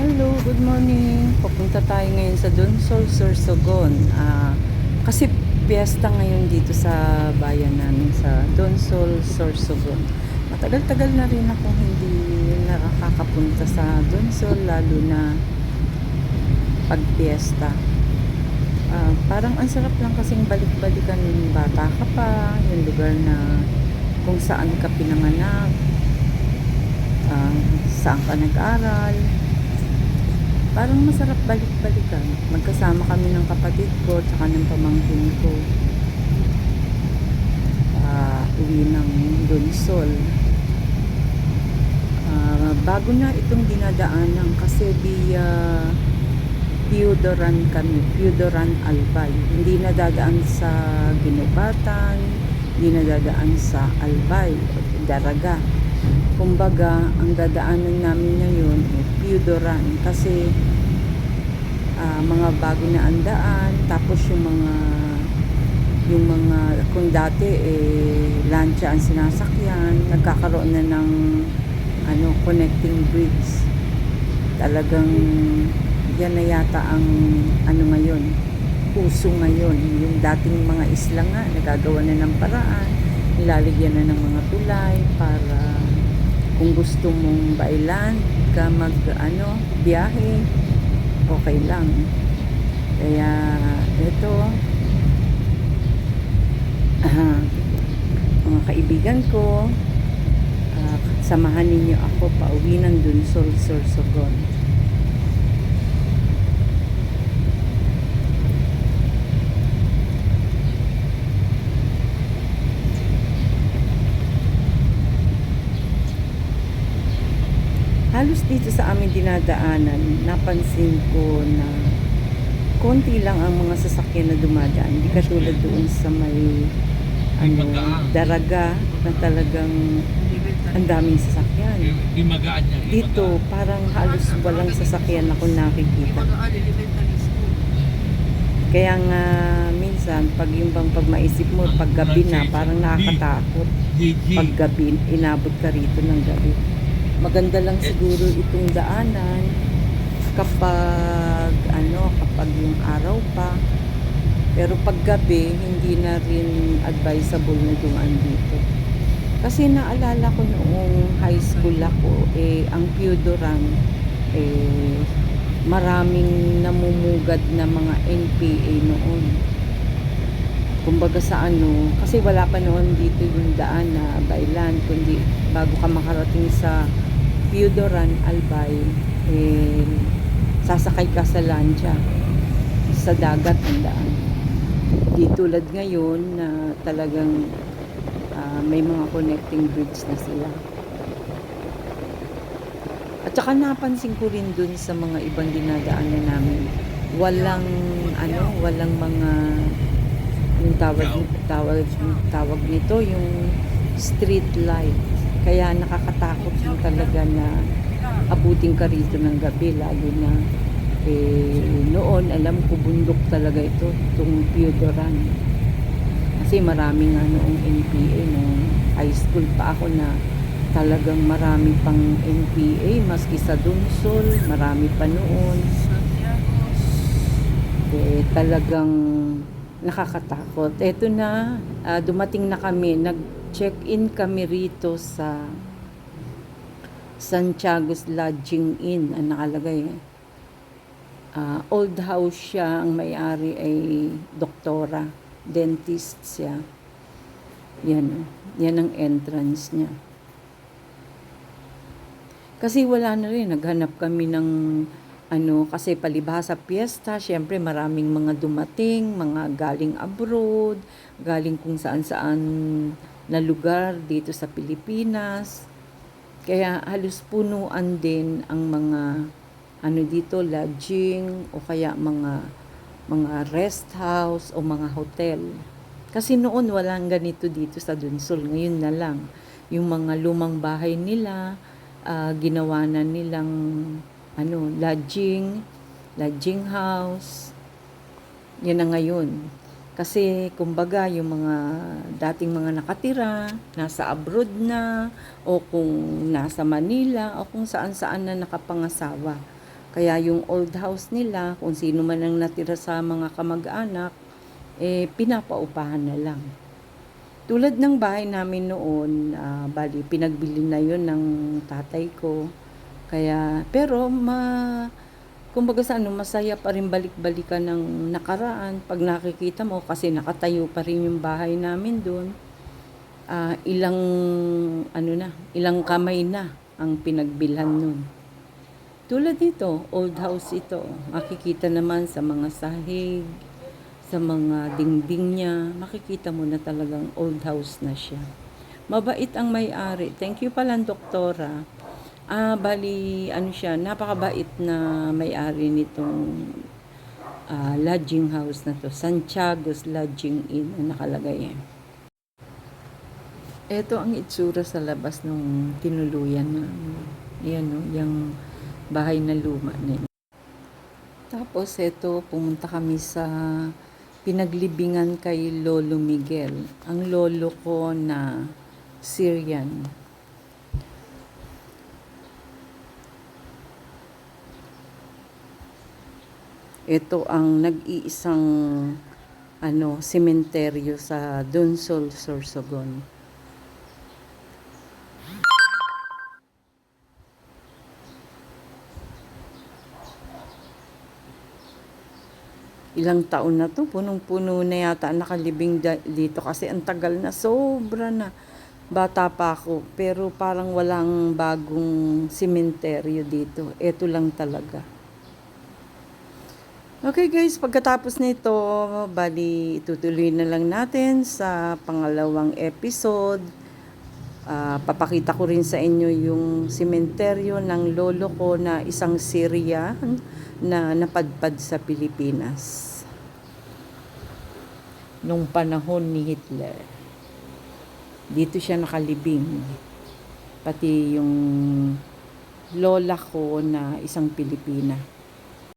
Hello, good morning. Papunta tayo ngayon sa Donsol, Sorsogon. Ah, kasi piyesta ngayon dito sa bayan namin sa Donsol, Sorsogon. Matagal-tagal na rin ako hindi nakakapunta sa Donsol, lalo na pag piyesta. Ah, parang ang sarap lang kasing balik-balikan yung bata ka pa, yung lugar na kung saan ka pinanganak, ah, saan ka nag-aral, parang masarap balik-balikan. Magkasama kami ng kapatid ko tsaka ng pamangkin ko. Ah, uwi ng Donsol. Ah, bago na itong dinadaanan kasi via Piodoran kami, Piodoran Albay. Hindi nadadaan sa Ginubatan, hindi nadadaan sa Albay, Daraga kumbaga ang dadaanan namin ngayon ay Piodoran kasi ah, mga bago na andaan tapos yung mga yung mga kung dati eh lancha ang sinasakyan nagkakaroon na ng ano connecting bridge talagang yan na yata ang ano ngayon puso ngayon. Yung dating mga isla nga nagagawa na ng paraan nilalagyan na ng mga tulay para kung gusto mong bailan ka mag ano biyahe okay lang. Kaya ito ah, mga kaibigan ko ah, samahan ninyo ako pauwi ng Dunsol Sorsogon halos dito sa aming dinadaanan, napansin ko na konti lang ang mga sasakyan na dumadaan. Hindi katulad doon sa may ano, daraga na talagang ang daming sasakyan. Dito, parang halos walang sasakyan ako nakikita. Kaya nga, minsan, pag yung bang pag maisip mo, pag gabi na, parang nakakatakot. Pag gabi, inabot ka rito ng gabi. Maganda lang siguro itong daanan kapag ano, kapag yung araw pa. Pero pag gabi, hindi na rin advisable na dumaan dito. Kasi naalala ko noong high school ako, eh, ang Piodoran, eh, maraming namumugad na mga NPA noon. Kumbaga sa ano, kasi wala pa noon dito yung daan na bailan, kundi bago ka makarating sa Piodoran, Albay, eh, sasakay ka sa lancha sa dagat ang daan. Di tulad ngayon na talagang ah, may mga connecting bridge na sila. At saka napansin ko rin dun sa mga ibang dinadaanan namin, walang ano, walang mga yung tawag tawag tawag nito yung street light. Kaya nakakatakot yung talaga na abutin ka rito ng gabi lalo na eh, noon alam ko bundok talaga ito itong Piodoran kasi maraming nga noong NPA nung high school pa ako na talagang marami pang NPA maski sa Dunsol marami pa noon. Eh, talagang nakakatakot. Eto na ah, dumating na kami nag check in kami rito sa Santiago's Lodging Inn ang nakalagay. Ah, old house siya, ang may-ari ay doktora, dentist siya. Yan, yan ang entrance niya. Kasi wala na rin, naghanap kami ng ano, kasi palibhasa piyesta, syempre maraming mga dumating, mga galing abroad, galing kung saan-saan na lugar dito sa Pilipinas. Kaya halos punuan din ang mga ano dito lodging o kaya mga mga rest house o mga hotel. Kasi noon walang ganito dito sa Dunsol, ngayon na lang. Yung mga lumang bahay nila, ah, ginawa na nilang ano, lodging, lodging house. Yan na ngayon. Kasi kumbaga yung mga dating mga nakatira, nasa abroad na, o kung nasa Manila, o kung saan-saan na nakapangasawa. Kaya yung old house nila, kung sino man ang natira sa mga kamag-anak, eh pinapaupahan na lang. Tulad ng bahay namin noon, ah, bali pinagbili na yon ng tatay ko. Kaya, pero ma, kumbaga sa ano, masaya pa rin balik-balikan ng nakaraan. Pag nakikita mo, kasi nakatayo pa rin yung bahay namin doon. Ah, ilang, ano na, ilang kamay na ang pinagbilhan nun. Tulad nito, old house ito. Makikita naman sa mga sahig, sa mga dingding niya, makikita mo na talagang old house na siya. Mabait ang may-ari. Thank you pala, doktora. Ah, bali, ano siya, napakabait na may-ari nitong ah, lodging house na to. Santiago's Lodging Inn ang nakalagay eh. Ito ang itsura sa labas nung tinuluyan na yan no, yung bahay na luma na yun. Tapos ito, pumunta kami sa pinaglibingan kay Lolo Miguel. Ang lolo ko na Syrian. Ito ang nag-iisang ano, sementeryo sa Donsol, Sorsogon. Ilang taon na to, punong-puno na yata nakalibing dito kasi ang tagal na, sobra na. Bata pa ako, pero parang walang bagong sementeryo dito. Ito lang talaga. Okay guys, pagkatapos nito, bali itutuloy na lang natin sa pangalawang episode. Ah, papakita ko rin sa inyo yung sementeryo ng lolo ko na isang Syrian na napadpad sa Pilipinas. Nung panahon ni Hitler. Dito siya nakalibing. Pati yung lola ko na isang Pilipina.